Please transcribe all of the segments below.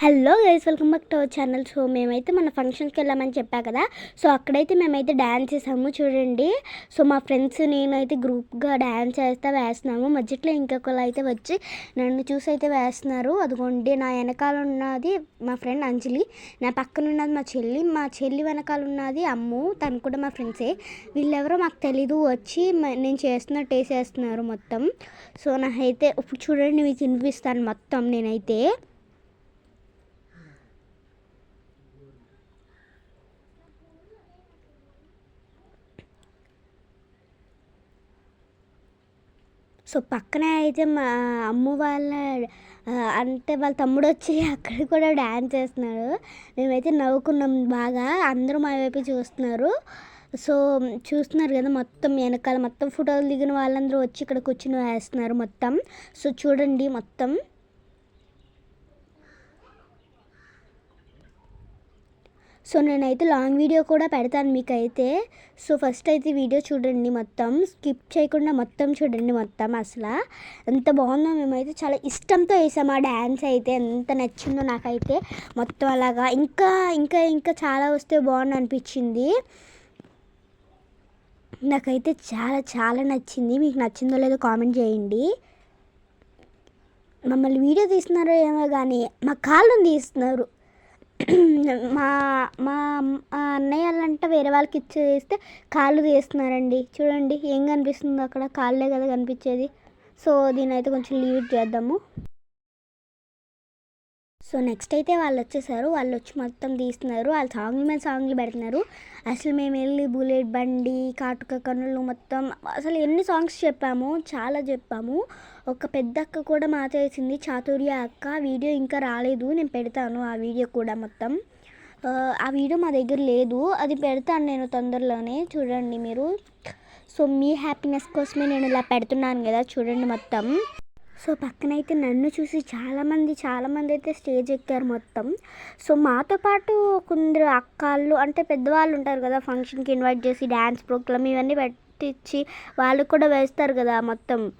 Hello guys welcome back to our channel. So మేమైతే మన ఫంక్షన్కి వెళ్ళామని చెప్పా కదా. సో అక్కడైతే మేమైతే డ్యాన్స్ చేసాము చూడండి. సో మా ఫ్రెండ్స్ నేనైతే గ్రూప్గా డ్యాన్స్ చేస్తే వేస్తున్నాము. మధ్యలో ఇంకొకరు అయితే వచ్చి నన్ను చూసి అయితే వేస్తున్నారు. అదిగోండి నా వెనకాల ఉన్నది మా ఫ్రెండ్ అంజలి. నా పక్కన ఉన్నది మా చెల్లి. మా చెల్లి వెనకాల ఉన్నది అమ్ము. తను కూడా మా ఫ్రెండ్సే. వీళ్ళెవరో మాకు తెలీదు. వచ్చి నేను చేస్తున్నట్టు వేసేస్తున్నారు మొత్తం. సో నాకైతే ఇప్పుడు చూడండి మీకు వినిపిస్తాను మొత్తం నేనైతే. సో పక్కనే అయితే మా అమ్మ వాళ్ళ అంటే వాళ్ళ తమ్ముడు వచ్చి అక్కడ కూడా డ్యాన్స్ చేస్తున్నాడు. మేమైతే నవ్వుకున్నాం బాగా. అందరూ మా వైపు చూస్తున్నారు. సో చూస్తున్నారు కదా మొత్తం వెనకాల మొత్తం ఫోటోలు దిగిన వాళ్ళందరూ వచ్చి ఇక్కడ కూర్చుని వేస్తున్నారు మొత్తం. సో చూడండి మొత్తం. సో నేనైతే లాంగ్ వీడియో కూడా పెడతాను మీకైతే. సో ఫస్ట్ అయితే వీడియో చూడండి మొత్తం. స్కిప్ చేయకుండా మొత్తం చూడండి మొత్తం అసలు. ఎంత బాగుందో మేమైతే చాలా ఇష్టంతో వేసాము ఆ డ్యాన్స్ అయితే. ఎంత నచ్చిందో నాకైతే మొత్తం అలాగా. ఇంకా ఇంకా ఇంకా చాలా వస్తే బాగుంది అనిపించింది. నాకైతే చాలా చాలా నచ్చింది. మీకు నచ్చిందో లేదో కామెంట్ చేయండి. మమ్మల్ని వీడియో తీస్తున్నారో ఏమో కానీ మా కాళ్ళని తీస్తున్నారు. మా మా మా అన్నయ్య వాళ్ళంట వేరే వాళ్ళకి ఇచ్చేస్తే కాళ్ళు తీస్తున్నారండి. చూడండి ఏం కనిపిస్తుందో అక్కడ. కాళ్ళే కదా కనిపించేది. సో దీని అయితే కొంచెం లీవ్ చేద్దాము. సో నెక్స్ట్ అయితే వాళ్ళు వచ్చేసారు. వాళ్ళు వచ్చి మొత్తం తీస్తున్నారు. వాళ్ళు సాంగ్లు మీద సాంగ్లు పెడుతున్నారు. అసలు మేము వెళ్ళి బుల్లెట్ బండి కాటుక కన్నులు మొత్తం అసలు ఎన్ని సాంగ్స్ చెప్పాము చాలా చెప్పాము. ఒక పెద్ద అక్క కూడా మాట వేసింది. చాతుర్య అక్క వీడియో ఇంకా రాలేదు. నేను పెడతాను ఆ వీడియో కూడా మొత్తం. ఆ వీడియో మా దగ్గర లేదు. అది పెడతాను నేను తొందరలోనే. చూడండి మీరు. సో మీ హ్యాపీనెస్ కోసమే నేను ఇలా పెడుతున్నాను కదా. చూడండి మొత్తం. సో పక్కనైతే నన్ను చూసి చాలామంది చాలామంది అయితే స్టేజ్ ఎక్కారు మొత్తం. సో మాతో పాటు కొందరు అక్కాళ్ళు అంటే పెద్దవాళ్ళు ఉంటారు కదా ఫంక్షన్కి ఇన్వైట్ చేసి డ్యాన్స్ ప్రోగ్రామ్ ఇవన్నీ తెచ్చి వాళ్ళు కూడా వేస్తారు కదా మొత్తం.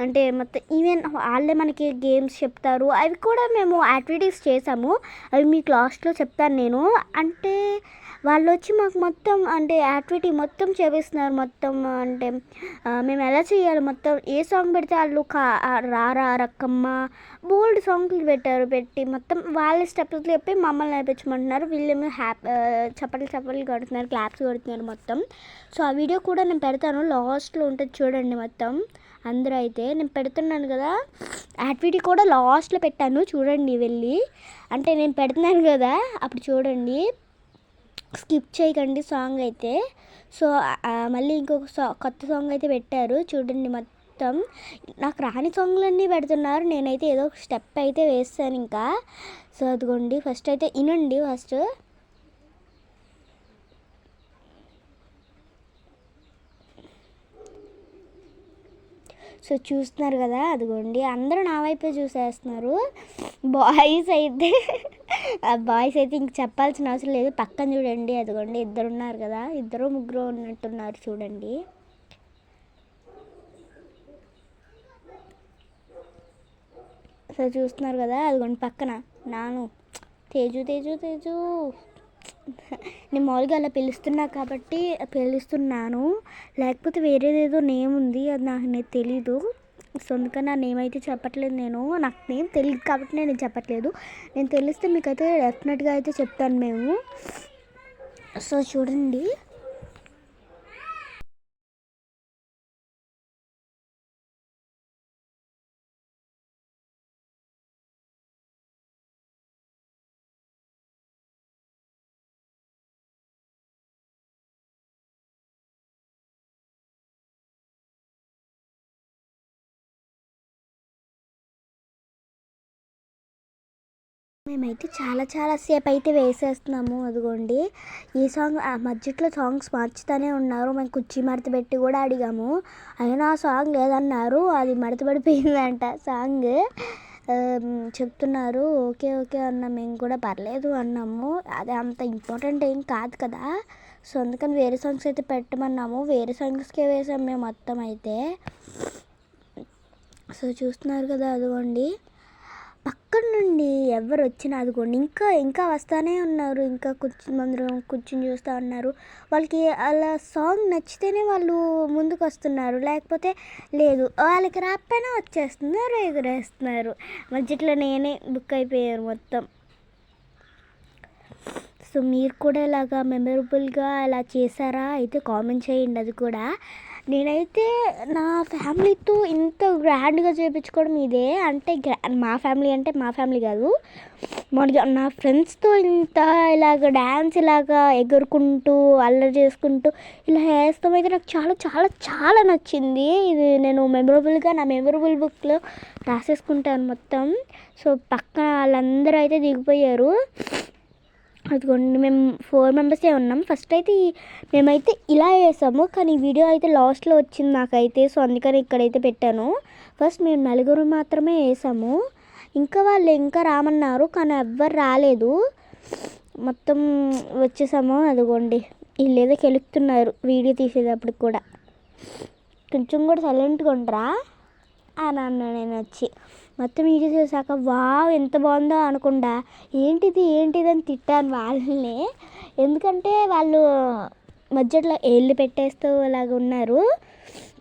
అంటే మొత్తం ఈవెన్ వాళ్ళే మనకి గేమ్స్ చెప్తారు. అవి కూడా మేము యాక్టివిటీస్ చేసాము. అవి మీకు లాస్ట్లో చెప్తాను నేను. అంటే వాళ్ళు వచ్చి మాకు మొత్తం అంటే యాక్టివిటీ మొత్తం చేపిస్తున్నారు. మొత్తం అంటే మేము ఎలా చేయాలి? మొత్తం ఏ సాంగ్ పెడితే వాళ్ళు కా రారా రక్కమ్మ బోల్డ్ సాంగ్లు పెట్టారు. పెట్టి మొత్తం వాళ్ళ స్టెప్స్ చెప్పి మమ్మల్ని నేర్పించమంటున్నారు వీళ్ళేమో హ్యాపీ చప్పట్లు చప్పట్లు కొడుతున్నారు. క్లాప్స్ కొడుతున్నారు మొత్తం. సో ఆ వీడియో కూడా నేను పెడతాను లాస్ట్లో ఉంటుంది చూడండి మొత్తం. అందరూ అయితే నేను పెడుతున్నాను కదా. యాక్టివిటీ కూడా లాస్ట్లో పెట్టాను చూడండి వెళ్ళి. అంటే నేను పెడుతున్నాను కదా అప్పుడు చూడండి. స్కిప్ చేయకండి సాంగ్ అయితే. సో మళ్ళీ ఇంకొక సా కొత్త సాంగ్ అయితే పెట్టారు చూడండి మొత్తం. నాకు రాని సాంగ్లన్నీ పెడుతున్నారు. నేనైతే ఏదో ఒక స్టెప్ అయితే వేస్తాను ఇంకా. సో అదిగోండి ఫస్ట్ అయితే వినండి ఫస్ట్ సో చూస్తున్నారు కదా అదిగోండి. అందరూ నా వైపే చూసేస్తున్నారు. బాయ్స్ అయితే ఆ బాయ్స్ అయితే ఇంక చెప్పాల్సిన అవసరం లేదు. పక్కన చూడండి అదిగోండి. ఇద్దరు ఉన్నారు కదా ఇద్దరు ముగ్గురు ఉన్నట్టున్నారు చూడండి. సో చూస్తున్నారు కదా అదిగోండి పక్కన. నాను. తేజు తేజు తేజు. నేను మామూలుగా అలా పిలుస్తున్నా కాబట్టి పిలుస్తున్నాను. లేకపోతే వేరేదేదో నేమ్ ఉంది అది నాకు నేను తెలీదు. సో అందుకని నా నేమ్ అయితే చెప్పట్లేదు నేను. నాకు నేమ్ తెలియదు కాబట్టి నేను చెప్పట్లేదు. నేను తెలిస్తే మీకైతే డెఫినెట్గా అయితే చెప్తాను మేము. సో చూడండి. మేమైతే చాలా చాలా సేపు అయితే వేసేస్తున్నాము అదిగోండి. ఈ సాంగ్ ఆ మధ్యలో సాంగ్స్ మార్చుతూనే ఉన్నారు. మేము కుర్చీ మడత పెట్టి కూడా అడిగాము. అయినా ఆ సాంగ్ లేదన్నారు. అది మడత పడిపోయిందంట సాంగ్. చెప్తున్నారు ఓకే ఓకే అన్నా మేము కూడా పర్లేదు అన్నాము. అది అంత ఇంపార్టెంట్ ఏం కాదు కదా. సో అందుకని వేరే సాంగ్స్ అయితే పెట్టమన్నాము. వేరే సాంగ్స్కే వేసాం మేము మొత్తం అయితే. సో చూస్తున్నారు కదా అదిగోండి. చూడండి ఎవరు వచ్చినా అదిగోండి ఇంకా ఇంకా వస్తానే ఉన్నారు ఇంకా కూర్చుని మందిరం కూర్చుని చూస్తూ ఉన్నారు. వాళ్ళకి అలా సాంగ్ నచ్చితేనే వాళ్ళు ముందుకు వస్తున్నారు లేకపోతే లేదు వాళ్ళకి రాకపోయినా వచ్చేస్తున్నారు ఎగురేస్తున్నారు. మధ్యలో నేనే బుక్ అయిపోయారు మొత్తం. సో మీరు కూడా ఇలాగా మెమరబుల్గా అలా చేశారా? అయితే కామెంట్ చేయండి అది కూడా. నేనైతే నా ఫ్యామిలీతో ఇంత గ్రాండ్గా చేయించుకోవడం ఇదే. అంటే గ్రా మా ఫ్యామిలీ అంటే మా ఫ్యామిలీ కాదు. మన నా ఫ్రెండ్స్తో ఇంత ఇలాగ డ్యాన్స్ ఇలాగా ఎగురుకుంటూ అల్లరి చేసుకుంటూ ఇలా వేస్తాం అయితే నాకు చాలా చాలా చాలా నచ్చింది. ఇది నేను మెమొరబుల్గా నా మెమొరబుల్ బుక్లో రాసేసుకుంటాను మొత్తం. సో పక్కన వాళ్ళందరూ అయితే దిగిపోయారు. అదిగోండి మేము ఫోర్ మెంబర్సే ఉన్నాం. ఫస్ట్ అయితే మేమైతే ఇలా వేసాము కానీ వీడియో అయితే లాస్ట్లో వచ్చింది నాకైతే సో అందుకని ఇక్కడైతే పెట్టాను. ఫస్ట్ మేము నలుగురు మాత్రమే వేసాము ఇంకా వాళ్ళు ఇంకా రామన్నారు కానీ ఎవ్వరు రాలేదు. మొత్తం వచ్చేసాము అదిగోండి. వీళ్ళు ఏదో కెలుపుతున్నారు వీడియో తీసేటప్పుడు కూడా. కొంచెం కూడా సైలెంట్గా ఉండరా? అని అన్నా నేను వచ్చి. మొత్తం వీడియో చూసాక వావ్ ఎంత బాగుందో అనుకుండా ఏంటిది ఏంటిది అని తిట్టాను వాళ్ళని. ఎందుకంటే వాళ్ళు మధ్యలో ఏళ్ళు పెట్టేస్తూ ఇలాగ ఉన్నారు.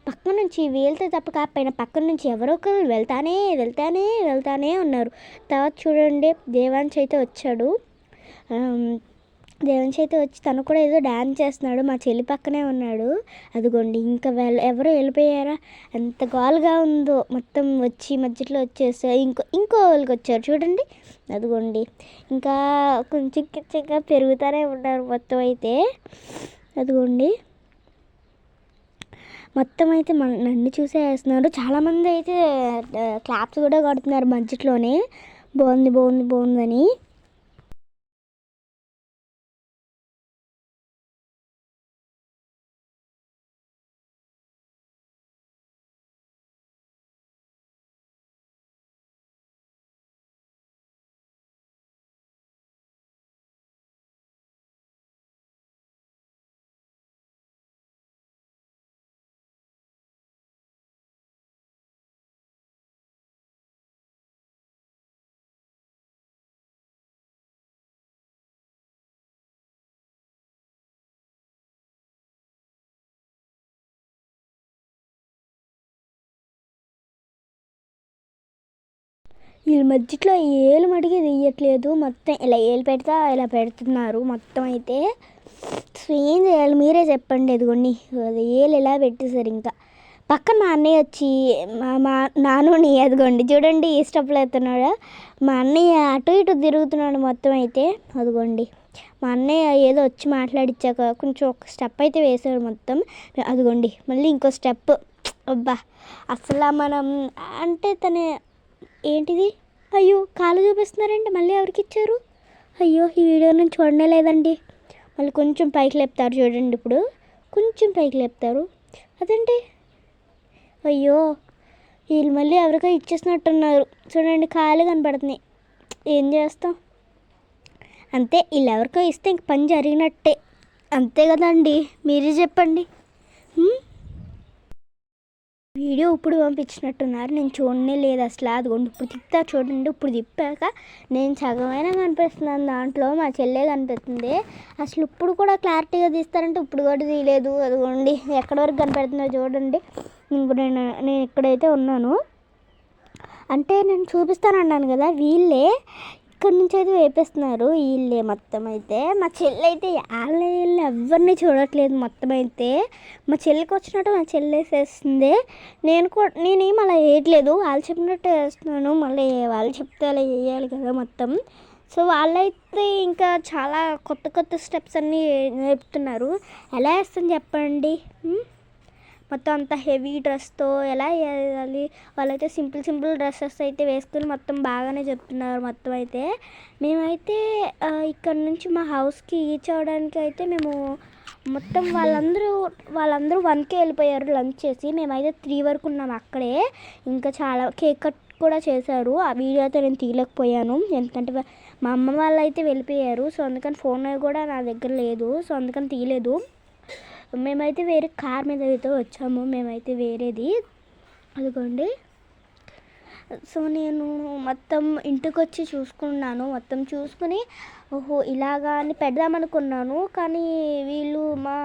పక్క నుంచి వీళ్ళతో తప్ప కాకపోయినా పక్క నుంచి ఎవరో ఒకరు వెళ్తానే వెళ్తానే వెళ్తానే ఉన్నారు. తర్వాత చూడండి దేవాన్స్ అయితే వచ్చాడు. దేవుని దేవాంశ్ అయితే వచ్చి తను కూడా ఏదో డ్యాన్స్ చేస్తున్నాడు. మా చెల్లి పక్కనే ఉన్నాడు. అదిగోండి ఇంకా వెళ్ళ ఎవరో వెళ్ళిపోయారా? ఎంత గోల్గా ఉందో. మొత్తం వచ్చి మధ్యలో వచ్చేసారు ఇంకో ఇంకో వాళ్ళకి వచ్చారు. చూడండి. అదిగోండి. ఇంకా కొంచెం కొంచెంగా పెరుగుతూనే ఉన్నారు మొత్తం అయితే. అదిగోండి. మొత్తం అయితే మన నన్ను చూసే వేస్తున్నారు చాలామంది అయితే క్లాప్స్ కూడా కొడుతున్నారు మధ్యలోనే. బాగుంది బాగుంది బాగుందని. వీళ్ళ మధ్యలో ఏలు మడిగి తీయట్లేదు. మొత్తం ఇలా ఏలు పెడతా ఇలా పెడుతున్నారు. మొత్తం అయితే ఏం చేయాలి మీరే చెప్పండి. ఎదుగుండి అది ఏలు ఇలా పెట్టేశారు ఇంకా. పక్కన మా అన్నయ్య వచ్చి మా మా నానుని అదిగోండి. చూడండి ఏ స్టెప్లో ఎత్తున్నాడు. మా అన్నయ్య అటు ఇటు తిరుగుతున్నాడు మొత్తం అయితే. అదిగోండి. మా అన్నయ్య ఏదో వచ్చి మాట్లాడిచ్చాక కొంచెం ఒక స్టెప్ అయితే వేసాడు మొత్తం. అదిగోండి మళ్ళీ ఇంకో స్టెప్. అబ్బా అసలు మనం అంటే తన ఏంటిది? అయ్యో కాలు చూపిస్తున్నారండి మళ్ళీ ఎవరికి ఇచ్చారు అయ్యో ఈ వీడియో నేను చూడనే లేదండి. మళ్ళీ కొంచెం పైకి లేపుతారు చూడండి ఇప్పుడు. కొంచెం పైకి లేపుతారు. అదేంటి అయ్యో వీళ్ళు మళ్ళీ ఎవరికో ఇచ్చేసినట్టున్నారు. చూడండి కాలు కనపడుతున్నాయి. ఏం చేస్తాం? అంతే వీళ్ళు ఎవరికో ఇస్తే ఇంక పని జరిగినట్టే. అంతే కదండి. మీరే చెప్పండి. వీడియో ఇప్పుడు పంపించినట్టున్నారు. నేను చూడనే లేదు అసలు. అదిగోండి ఇప్పుడు తిప్పుతా చూడండి. ఇప్పుడు తిప్పాక నేను సగమైనా కనిపిస్తున్నాను. దాంట్లో మా చెల్లె కనిపిస్తుంది. అసలు ఇప్పుడు కూడా క్లారిటీగా తీస్తారంటే ఇప్పుడు కూడా తీయలేదు. అదిగోండి ఎక్కడి వరకు కనిపెడుతుందో చూడండి. ఇప్పుడు నేను నేను ఇక్కడైతే ఉన్నాను. అంటే నేను చూపిస్తాను అన్నాను కదా వీళ్ళే ఇక్కడి నుంచి అయితే వేపేస్తున్నారు వీళ్ళే మొత్తం అయితే. మా చెల్లి అయితే వాళ్ళ వీళ్ళు ఎవరిని చూడట్లేదు మొత్తం అయితే. మా చెల్లికి వచ్చినట్టు మా చెల్లి వేసేస్తుంది. నేను కూడా నేనేం అలా వేయట్లేదు. వాళ్ళు చెప్పినట్టు వేస్తున్నాను. మళ్ళీ వాళ్ళు చెప్తే అలా వేయాలి కదా మొత్తం. సో వాళ్ళైతే ఇంకా చాలా కొత్త కొత్త స్టెప్స్ అన్నీ నేర్పుతున్నారు. ఎలా వేస్తుంది చెప్పండి? మొత్తం అంత హెవీ డ్రెస్తో ఎలా వేయాలి వాళ్ళైతే సింపుల్ సింపుల్ డ్రెస్సెస్ అయితే వేసుకుని మొత్తం బాగానే చెప్తున్నారు మొత్తం అయితే. మేమైతే ఇక్కడ నుంచి మా హౌస్కి రీచ్ అవ్వడానికి అయితే మేము మొత్తం వాళ్ళందరూ వాళ్ళందరూ వన్కే వెళ్ళిపోయారు లంచ్ చేసి. మేమైతే త్రీ వరకు ఉన్నాం అక్కడే. ఇంకా చాలా కేక్ కట్ కూడా చేశారు. ఆ వీడియో అయితే నేను తీయలేకపోయాను. ఎందుకంటే మా అమ్మ వాళ్ళు అయితే వెళ్ళిపోయారు. సో అందుకని ఫోన్ కూడా నా దగ్గర లేదు. సో అందుకని తీయలేదు. మేమైతే వేరే కార్ మీద అయితే వచ్చాము. మేమైతే వేరేది. అదిగోండి. సో నేను మొత్తం ఇంటికి వచ్చి చూసుకున్నాను. మొత్తం చూసుకుని ఓహో ఇలాగా అని పెడదామనుకున్నాను కానీ వీళ్ళు మా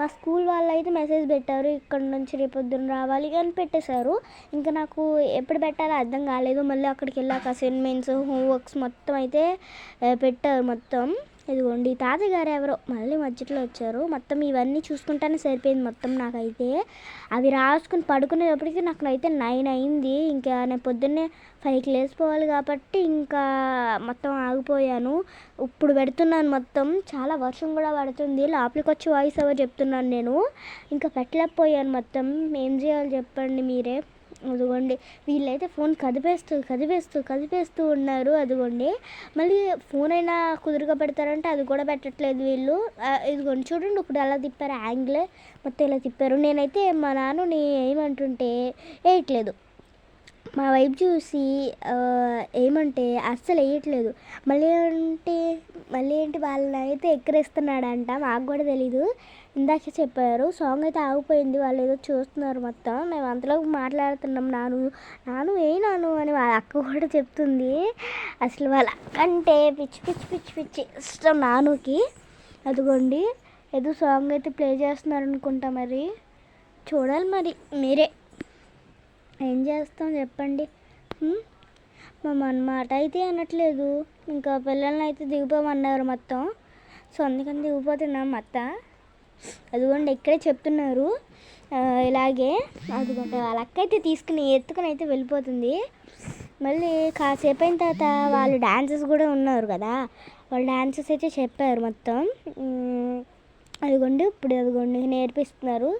మా స్కూల్ వాళ్ళు అయితే మెసేజ్ పెట్టారు. ఇక్కడ నుంచి రేపొద్దున రావాలి అని పెట్టేశారు. ఇంకా నాకు ఎప్పుడు పెట్టాలో అర్థం కాలేదు. మళ్ళీ అక్కడికి వెళ్ళాక అసైన్మెంట్స్ హోంవర్క్స్ మొత్తం అయితే పెట్టారు మొత్తం. ఇదిగోండి తాతయ్య గారు ఎవరో మళ్ళీ మధ్యలో వచ్చారు. మొత్తం ఇవన్నీ చూసుకుంటానే సరిపోయింది మొత్తం నాకైతే. అవి రాసుకుని పడుకునేటప్పటికి నాకు అయితే నైన్ అయింది. ఇంకా నేను పొద్దున్నే ఫైవ్కి లేచిపోవాలి కాబట్టి ఇంకా మొత్తం ఆగిపోయాను. ఇప్పుడు పెడుతున్నాను మొత్తం. చాలా వర్షం కూడా పడుతుంది. లోపలికి వచ్చి వాయిస్ ఎవరు చెప్తున్నాను నేను. ఇంకా పెట్టలేకపోయాను మొత్తం. ఏం చేయాలి చెప్పండి మీరే. అదిగోండి. వీళ్ళైతే ఫోన్ కదిపేస్తూ కదిపేస్తూ కదిపేస్తూ ఉన్నారు. అదిగోండి. మళ్ళీ ఫోన్ అయినా కుదురుగా పెడతారంటే అది కూడా పెట్టట్లేదు వీళ్ళు. ఇదిగోండి. చూడండి ఇప్పుడు ఎలా తిప్పారు యాంగిల్. మొత్తం ఇలా తిప్పారు. నేనైతే మా నాన్నని ఏమంటుంటే వేయట్లేదు మా వైపు చూసి ఏమంటే అస్సలు వేయట్లేదు. మళ్ళీ అంటే మళ్ళీ ఏంటి వాళ్ళని అయితే ఎక్కిరిస్తున్నాడంట మాకు కూడా తెలీదు. ఇందాక చెప్పారు సాంగ్ అయితే ఆగిపోయింది వాళ్ళు ఏదో చూస్తున్నారు మొత్తం. మేము అంతలో మాట్లాడుతున్నాం నాను నాను ఏ నాను అని వాళ్ళ అక్క కూడా చెప్తుంది. అసలు వాళ్ళ అక్క అంటే పిచ్చి పిచ్చి పిచ్చి పిచ్చి ఇష్టం నానుకి. అదిగోండి ఏదో సాంగ్ అయితే ప్లే చేస్తున్నారు అనుకుంటా మరి. చూడాలి మరి మీరే. ఏం చేస్తాం చెప్పండి? మా మాట అయితే అనట్లేదు. ఇంకా పిల్లల్ని అయితే దిగిపోమన్నారు మొత్తం. సో అందుకని దిగిపోతున్నాం మొత్తం అదిగోండి ఇక్కడే చెప్తున్నారు. ఇలాగే. అదిగోండి వాళ్ళ అక్క అయితే తీసుకుని ఎత్తుకుని అయితే వెళ్ళిపోతుంది. మళ్ళీ కాసేపు అయిన తర్వాత వాళ్ళు డాన్సెస్ కూడా ఉన్నారు కదా. వాళ్ళు డాన్సెస్ అయితే చెప్పారు మొత్తం. అదిగోండి ఇప్పుడు అదిగోండి నేర్పిస్తున్నారు.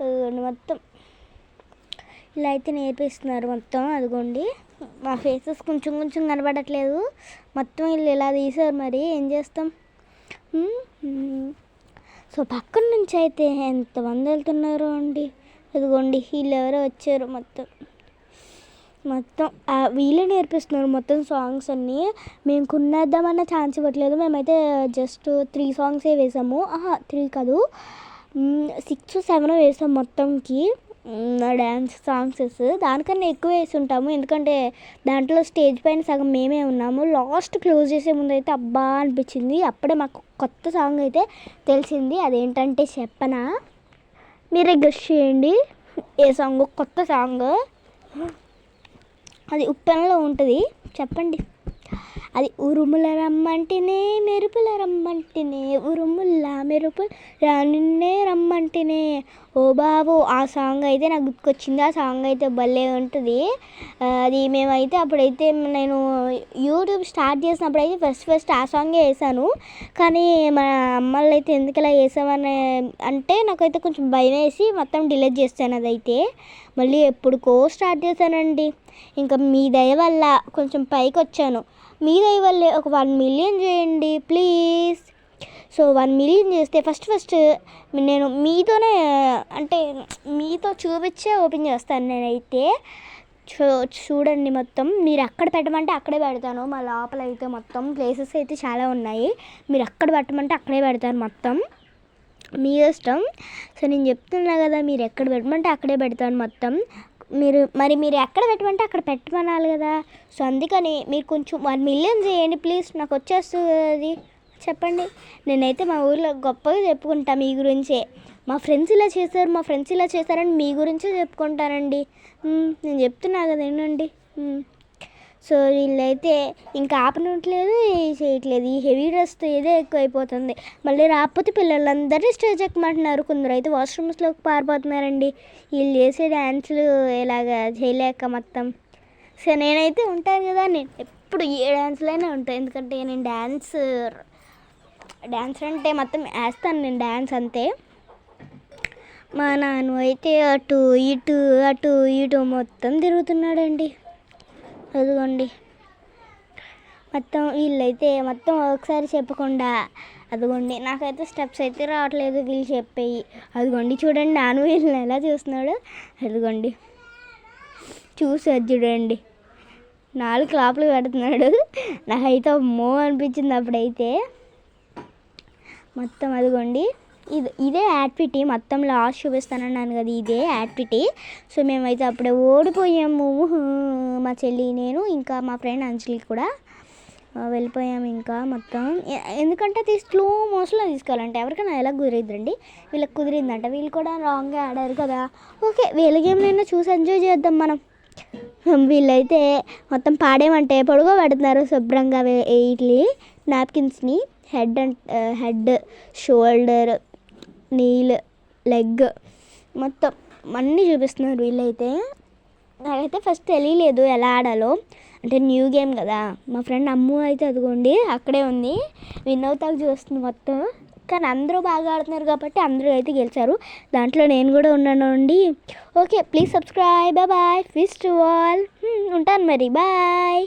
అదిగోండి మొత్తం. ఇలా అయితే నేర్పిస్తున్నారు మొత్తం అదిగోండి. మా ఫేసెస్ కొంచెం కొంచెం కనబడట్లేదు. మొత్తం వీళ్ళు ఇలా తీసారు మరి ఏం చేస్తాం? సో పక్కన నుంచి అయితే ఎంతమంది వెళ్తున్నారు అండి? అదిగోండి వీళ్ళు ఎవరో వచ్చారు మొత్తం. మొత్తం వీళ్ళే నేర్పిస్తున్నారు మొత్తం సాంగ్స్ అన్నీ. మేము కొనేద్దామన్న ఛాన్స్ ఇవ్వట్లేదు. మేమైతే జస్ట్ త్రీ సాంగ్సే వేసాము. ఆహా త్రీ కాదు. సిక్స్ సెవెన్ వేసాం మొత్తంకి. డ్యాన్స్ సాంగ్సెస్ దానికన్నా ఎక్కువ వేసి ఉంటాము. ఎందుకంటే దాంట్లో స్టేజ్ పైన సగం మేమే ఉన్నాము. లాస్ట్ క్లోజ్ చేసే ముందు అయితే అబ్బా అనిపించింది. అప్పుడే మాకు కొత్త సాంగ్ అయితే తెలిసింది. అదేంటంటే చెప్పనా? మీరే గెస్ట్ చేయండి. ఏ సాంగ్? కొత్త సాంగ్. అది ఉప్పెనలో ఉంటుంది. చెప్పండి. అది ఉరుముల రమ్మంటేనే మెరుపుల రమ్మంటేనే ఉరుముల మెరుపుల రానిన్నే రమ్మంటేనే. ఓ బాబు ఆ సాంగ్ అయితే నాకు గుర్తుకొచ్చింది. ఆ సాంగ్ అయితే భలే ఉంటుంది. అది మేమైతే అప్పుడైతే నేను యూట్యూబ్ స్టార్ట్ చేసినప్పుడు అయితే ఫస్ట్ ఫస్ట్ ఆ సాంగే వేసాను. కానీ మా అమ్మలు అయితే ఎందుకు ఇలా వేసామని అంటే నాకైతే కొంచెం భయం వేసి మొత్తం డిలీట్ చేస్తాను అదైతే. మళ్ళీ ఎప్పుడుకో స్టార్ట్ చేశానండి. ఇంకా మీ దయ వల్ల కొంచెం పైకి వచ్చాను మీ దయ వల్లే ఒక వన్ మిలియన్ చేయండి ప్లీజ్. సో వన్ మిలియన్ చేస్తే ఫస్ట్ ఫస్ట్ నేను మీతోనే అంటే మీతో చూపించే ఓపెన్ చేస్తాను నేనైతే. చూ చూడండి మొత్తం. మీరు అక్కడ పెట్టమంటే అక్కడే పెడతాను. మా లోపల అయితే మొత్తం ప్లేసెస్ అయితే చాలా ఉన్నాయి. మీరు అక్కడ పెట్టమంటే అక్కడే పెడతాను మొత్తం. మీ ఇష్టం. సో నేను చెప్తున్నా కదా మీరు ఎక్కడ పెట్టమంటే అక్కడే పెడతాను మొత్తం. మీరు మరి మీరు ఎక్కడ పెట్టమంటే అక్కడ పెట్టమనాలి కదా. సో అందుకని మీరు కొంచెం వన్ మిలియన్ చేయండి ప్లీజ్ నాకు వచ్చేస్తుంది. అది చెప్పండి. నేనైతే మా ఊర్లో గొప్పగా చెప్పుకుంటా మీ గురించే. మా ఫ్రెండ్స్ ఇలా చేశారు మా ఫ్రెండ్స్ ఇలా చేశారని మీ గురించే చెప్పుకుంటానండి. నేను చెప్తున్నా కదా ఏంటండి సో వీళ్ళైతే ఇంకా ఆపనట్లేదు చేయట్లేదు. ఈ హెవీ డ్రెస్తో ఏదో ఎక్కువైపోతుంది. మళ్ళీ రాకపోతే పిల్లలందరినీ స్టేజ్ ఎక్కమంటున్నారు కొందరు అయితే వాష్రూమ్స్లోకి పారిపోతున్నారండి. వీళ్ళు చేసే డ్యాన్సులు ఇలాగా చేయలేక మొత్తం. సో నేనైతే ఉంటాను కదా నేను ఎప్పుడు ఏ డ్యాన్స్లైనా ఉంటాను ఎందుకంటే నేను డ్యాన్స్ డ్యాన్స్ అంటే మొత్తం వేస్తాను నేను డ్యాన్స్ అంతే. మా నాన్న అయితే అటు ఇటు అటు ఇటు మొత్తం తిరుగుతున్నాడండి. అదిగోండి మొత్తం వీళ్ళైతే మొత్తం ఒకసారి చెప్పకుండా అదిగోండి నాకైతే స్టెప్స్ అయితే రావట్లేదు వీళ్ళు చెప్పేయి. అదిగోండి చూడండి నాను వీళ్ళని ఎలా చూస్తున్నాడు. అదిగోండి చూసారు చూడండి నాలుగు క్లాపులు పెడుతున్నాడు. నాకైతే మో అనిపించింది అప్పుడైతే. మొత్తం అదిగోండి ఇది ఇదే యాక్టివిటీ మొత్తం లాస్ట్ చూపిస్తానన్నాను కదా ఇదే యాక్టివిటీ సో మేమైతే అప్పుడే ఓడిపోయాము. మా చెల్లి నేను ఇంకా మా ఫ్రెండ్ అంజలి కూడా వెళ్ళిపోయాము ఇంకా మొత్తం. ఎందుకంటే అది స్లో మోషన్లో తీసుకోవాలంటే. ఎవరికైనా ఎలా కుదిరిద్దండి. వీళ్ళకి కుదిరిందంట. వీళ్ళు కూడా రాంగ్గా ఆడారు కదా. ఓకే వీళ్ళ గేమ్లైనా చూసి ఎంజాయ్ చేద్దాం మనం. వీళ్ళైతే మొత్తం పాడేమంటే పొడుగు పెడుతున్నారు శుభ్రంగా వే- నాప్కిన్స్ని head and head shoulder knee leg మొత్తం అన్నీ చూపిస్తున్నారు వీళ్ళైతే. నాకైతే ఫస్ట్ తెలియలేదు ఎలా ఆడాలో. అంటే న్యూ గేమ్ కదా. మా ఫ్రెండ్ అమ్ము అయితే అదిగోండి అక్కడే ఉంది. విన్ అవుతాకు చూస్తుంది మొత్తం. కానీ అందరూ బాగా ఆడుతున్నారు కాబట్టి అందరూ అయితే గెలిచారు. దాంట్లో నేను కూడా ఉన్నాను అండి. Okay please subscribe bye first all ఉంటాను మరి. బాయ్